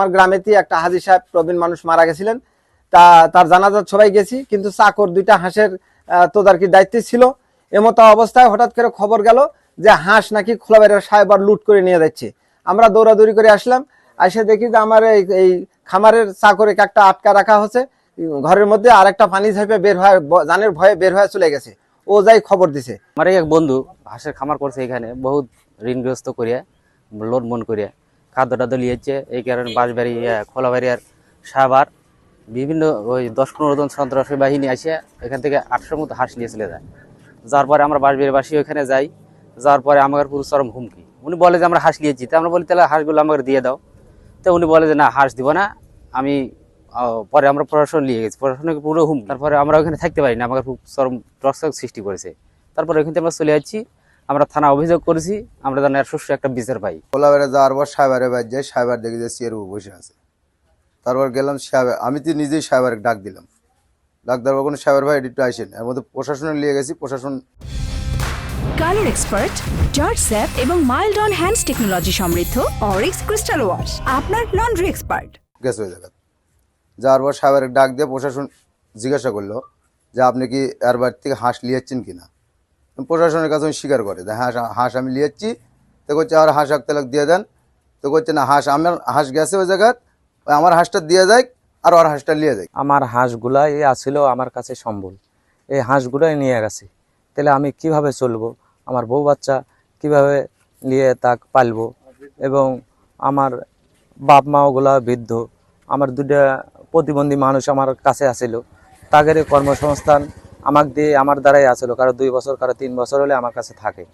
আমার গ্রামেতেই একটা হাজি সাহেব প্রবীণ মানুষ মারা গেছিলেন। তা, তার জানাজাত সবাই গেছি, কিন্তু চাকর দুইটা হাঁসের তদারকির দায়িত্বে ছিল। এমতো অবস্থায় হঠাৎ করে খবর গেল যে হাঁস নাকি খোলা খোলাবাড়ির সাহেব আর লুট করে নিয়ে যাচ্ছে। আমরা দৌড়াদৌড়ি করে আসলাম এসে দেখি যে আমার এই এই খামারের চাকরে একটা আটকা রাখা হচ্ছে। ঘরের মধ্যে আরেকটা পানি ঝাঁপে বের হয় জানের ভয়ে বের হয়ে চলে গেছে। ও যাই খবর দিছে। আমার এক বন্ধু হাঁসের খামার করছে এখানে, বহুত ঋণগ্রস্ত করিয়া, লোন মন করিয়া। খাদ্য টাদ্য লিয়েছে এই কারণে বাঁশবাড়ি খোলাবাড়ি আর সাবার বিভিন্ন ওই দশ পনেরো জন সন্ত্রাসী বাহিনী আসে এখান থেকে আটশোর মতো হাঁস নিয়ে চলে যায়। যার পরে আমরা বাঁশবাড়িবাসী ওখানে যাই যাওয়ার পরে আমাদের পুরো চরম হুমকি। উনি বলে যে আমরা হাঁস নিয়েছি তা আমরা বলি তাহলে হাঁসগুলো আমাকে দিয়ে দাও। তো উনি বলে যে না হাঁস দিব না আমি পরে আমরা প্রশাসন নিয়ে গেছি। প্রশাসনকে পুরো হুম তারপরে আমরা ওখানে থাকতে পারি না আমাকে খুব চরম সৃষ্টি করেছে। তারপরে ওখান থেকে আমরা চলে যাচ্ছি আমরা থানা অভিযোগ করেছি আমরা যেন সুষ্ঠু একটা বিচার পাই। খোলাবারে যাওয়ার পর সাহেবারে বাদ যাই সাহেবার দেখি যে উপর বসে আছে। তারপর গেলাম সাহেব আমি তো নিজেই সাহেবারে ডাক দিলাম। ডাক দেওয়ার কোনো সাহেবের ভাই একটু আসেন এর মধ্যে প্রশাসনে নিয়ে গেছি প্রশাসন কালার এক্সপার্ট জর্জ স্যাপ এবং মাইল্ড অন হ্যান্ডস টেকনোলজি সমৃদ্ধ অরিক্স ক্রিস্টাল ওয়াশ আপনার লন্ড্রি এক্সপার্ট। গেছে ওই জায়গা যাওয়ার পর সাহেবের ডাক দিয়ে প্রশাসন জিজ্ঞাসা করল যে আপনি কি এর বাড়ি থেকে হাঁস লিয়েছেন কিনা? প্রশাসনের কাছে আমি স্বীকার করে হাঁস হাঁস আমি লিয়েছি। তো করছে আর হাঁস এক তালাক দিয়ে দেন। তো করছে না, হাঁস আমার, হাঁস গেছে ওই জায়গায় আমার হাঁসটা দিয়ে যায় আর ওর হাঁসটা লিয়ে যায় আমার হাঁসগুলা এই আসছিল আমার কাছে সম্বল। এই হাঁসগুলাই নিয়ে গেছে। তাহলে আমি কীভাবে চলবো? আমার বউ বাচ্চা কীভাবে নিয়ে তাক পালবো? এবং আমার বাপ মা মাওগুলা বৃদ্ধ, আমার দুটা প্রতিবন্ধী মানুষ আমার কাছে আসিল তাদের কর্মসংস্থান আমাক দিয়ে আমার দ্বারাই আসলো কারও দুই বছর কারও তিন বছর হলে আমার কাছে থাকে।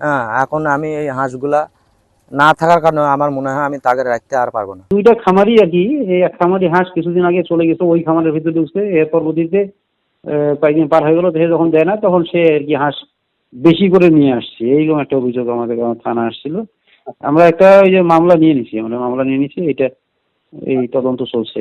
হ্যাঁ এখন আমি এই হাঁসগুলা না থাকার কারণে আমার মনে হয় আমি তাকে রাখতে আর পারব না। দুইটা খামারই আর কি এই এক খামারি হাঁস কিছুদিন আগে চলে গেছে ওই খামারের ভিতরে ঢুকছে এর পরবর্তীতে আহ, কয়েকদিন পার হয়ে গেল যখন দেয় না তখন সে আর কি হাঁস বেশি করে নিয়ে আসছে। এইরকম একটা অভিযোগ আমাদের থানা আসছিল। আমরা একটা ওই যে মামলা নিয়ে নিছি আমরা মামলা নিয়ে নিছি এটা এই তদন্ত চলছে।